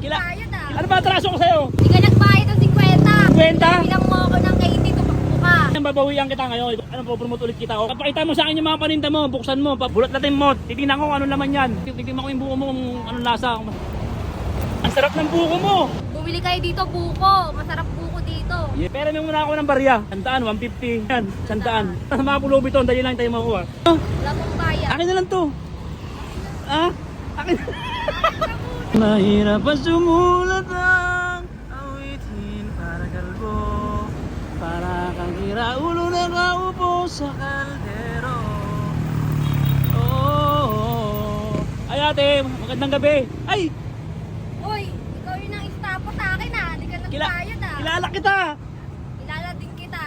Kila, ano ba atraso ko sa'yo? Hindi ka nagbayad ng 50. 50? Bilang mo ako ng 80, tumakbo ka. Anong babawian kita ngayon? Anong po-promote ulit kita? O, Kapakita mo sa akin yung mga paninda mo, buksan mo, bulat natin mo, titignan ko kung ano laman yan. Titignan ko yung buko mo kung anong lasa. Ang sarap ng buko mo! Bumili kayo dito buko. Masarap buko dito. Yeah. Pero may muna ako ng barya. Sandaan, 150. Yan, sandaan. Sa mga pulubi to, dali lang tayo makuha. Wala mong bayad. akin na lang to. Ah, akin Mahirap pa sumulat ang awitin para kalbo Para kang ulo na kaupo sa kaldero Oh, Ay ate, magandang gabi Ay, Uy, ikaw yung nang istapo sa akin ah. Hindi ka nagbayad ah. kilala kita Kilala din kita.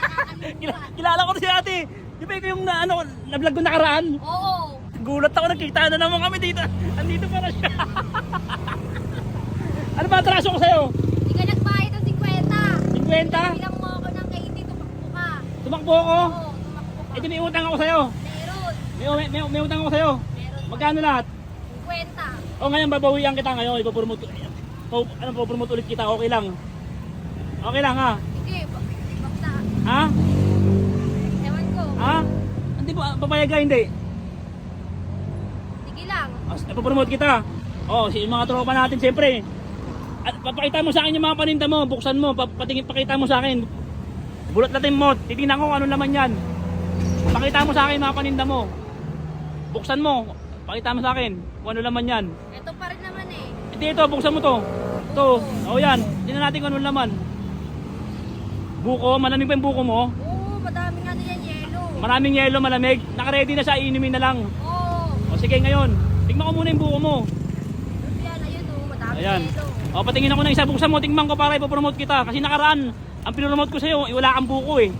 Kila, kilala ko na si ate Di ba yung na, ano, na-vlog ko nakaraan? Oo. Gulat ako, nagkita na naman kami dito. Andito para siya. atraso ko sa'yo? Hindi ka nagbayad ng 50. 50? Bilang mo ako ng 80, tumakbo ka. Tumakbo ako? Oo, tumakbo ka. Eh di may utang ako sa'yo. Meron. May, may, may, may utang ako sa'yo. Meron. Magkano lahat? 50. O ngayon babawian kita ngayon. Ipopromote, po, ano popromote ulit kita. Okay lang. Okay lang ha? Sige, bak- bakta. Ha? Ewan ko. Ha? Hindi ba papayag ka hindi? Sige lang. Ipopromote kita. Oh, si mga tropa natin siyempre. At papakita mo sa akin yung mga paninda mo, buksan mo, pa- patingin pakita mo sa akin. Bulat natin mo, titingnan ko ano laman yan. Pakita mo sa akin mga paninda mo. Buksan mo, pakita mo sa akin kung ano laman yan. Ito pa rin naman eh. Hindi ito, buksan mo to. Ito, oh yan, tingnan natin kung ano laman. Buko, malamig pa yung buko mo. Oo, madaming ano yan, yelo. Maraming yelo, malamig. Nakaready na siya, inumin na lang. Oo. O sige ngayon, tingnan ko muna yung buko mo. Yan, ayun oh, madaming Ayan. O, patingin ako ng isa. Buksan mo, tingnan ko para ipopromote kita. Kasi nakaraan, ang pinromote ko sa'yo, wala kang buko eh.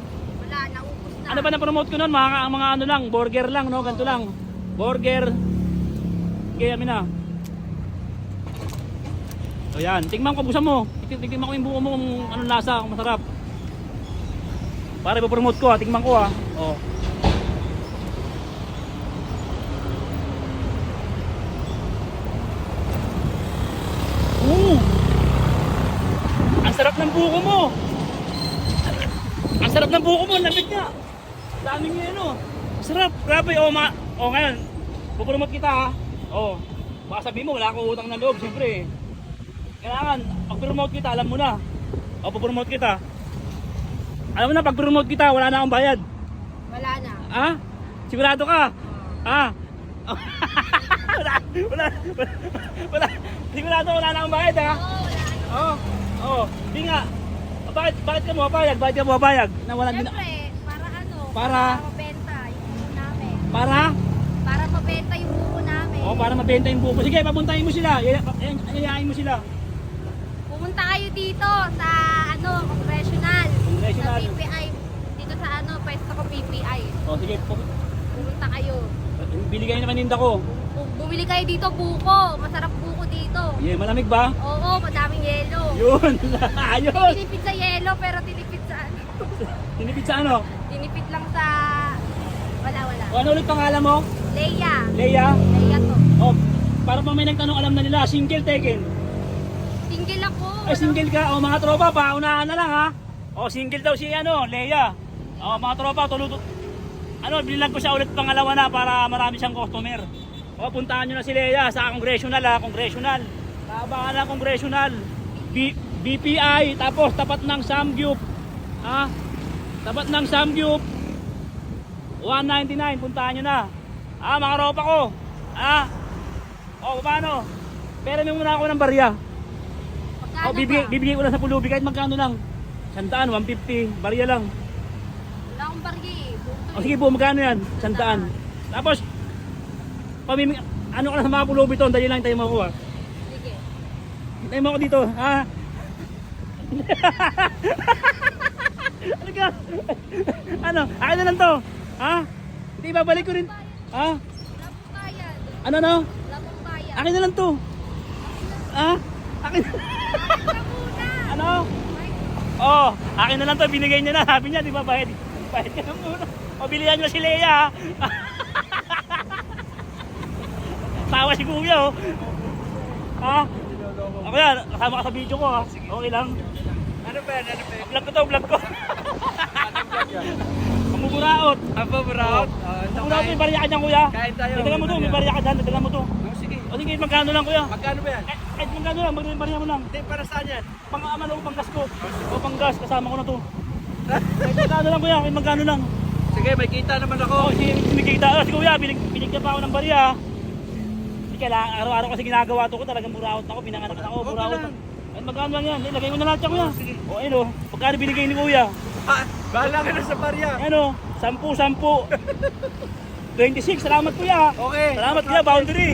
Wala, naubos na. Ano ba na-promote ko nun? Mga, mga ano lang, burger lang, no? Ganito lang. Burger. Kaya amin na. O yan, tingnan ko, buksan mo. Tingnan tingnan ko yung buko mo kung anong lasa, kung masarap. Para ipopromote ko ha, tingnan ko ha. O. Oo. Ang sarap ng buko mo. Ang sarap ng buko mo, lamig nga. Daming yelo. Sarap, grabe. O, ma o ngayon, pupromote kita ha. O, baka sabihin mo, wala akong utang na loob, siyempre. Kailangan, pag promote kita, alam mo na. O, pupromote kita. Alam mo na, pag promote kita, wala na akong bayad. Wala na. Ha? Sigurado ka? Ha? wala, wala, wala, wala, sigurado wala na akong bayad ha? Oo, wala na. Oo, oo, hindi nga. Bakit, bakit ka mapapayag? Bakit ka mapapayag? Na walang gina- Siyempre, para ano? Para? mabenta yung buko namin. Para? Para mabenta yung buko namin. Oo, para mabenta yung buko. Sige, papuntahin mo sila. Yaya- ay- Ayayain mo sila. Pumunta kayo dito sa ano, congressional. Congressional. Sa PPI. Dito sa ano, pwesto ko PPI. O, sige, pu- Pumunta kayo. Bili kayo ng paninda ko. Bu- Bumili kayo dito buko. Masarap buko dito. Yeah, malamig ba? Oo, madaming yelo. Yun, ayos. Tinipid sa yelo pero tinipid sa ano. Tinipid sa ano? tinipid lang sa... Wala, wala. O, ano ulit pangalan mo? Leia. Leia? Leia to. O, para pa may nagtanong alam na nila, single taken. Single ako. Ay, single ka. O, mga tropa, paunahan na lang ha. O, single daw si ano, Leia. O, mga tropa, tulutot. Ano, binilag ko siya ulit pangalawa na para marami siyang customer. O, puntahan nyo na si Leia sa congressional ha, congressional. Kaabangan na congressional. B- BPI, tapos tapat ng Samgyup. Ha? Tapat ng Samgyup. 199, puntahan nyo na. Ah, mga tropa ko. Ha? O, paano? Pero may muna ako ng barya. Magkano Oh, bibigay, bibigay ko lang sa pulubi kahit magkano lang. Sandaan, 150, barya lang. Wala akong bargi. O sige po, magkano yan? Sandaan. Tapos, pamimig, ano ka lang sa mga pulubi to, dali lang tayo makuha. Sige. Tayo mo ako dito, ha? ano ka? ano? Akin na lang to. Ha? Hindi, babalik ko rin. Ha? Ano no? Wala akong bayad. Akin na lang to. Ha? Akin muna. Ano? Oh, akin na lang to, binigay niya na. Sabi niya, di ba, bayad, bayad ka na muna. O, bilihan niyo si Leia? Tawa si Kuya, oh. Ha? Ako yan, kasama ka sa video ko ha. Okay lang. Ano ba yan? Ano ba yan? Vlog ko to, vlog ko. Anong vlog yan? Mamumuraot. Apa, Braut? Mamumuraot may bariya ka dyan kuya. Kain tayo. Dala mo to, may bariya ka dyan, dala mo to. Oh, sige. O sige, magkano lang kuya? Magkano ba yan? Eh, kahit magkano lang, magkano mo lang. Hindi, para saan yan? Pang aman o panggas ko. O panggas, kasama ko na to. Kahit magkano lang kuya, kahit magkano lang. Sige, may kita naman ako. Oo, si kumikita. Ah, si kuya, binig, binigyan pa ako ng bariya. Hindi kailangan, araw-araw kasi ginagawa to ko, talagang muraot ako, pinanganak ako, Okay muraot. lang. Ay, magkano lang yan? Ilagay mo na lahat yan kuya. Oo, sige. O ayun o, pagkano binigay ni kuya? Ah, bahala ka na sa barya. Ano, sampu, sampu. 26, salamat kuya. Okay. Salamat kuya, boundary.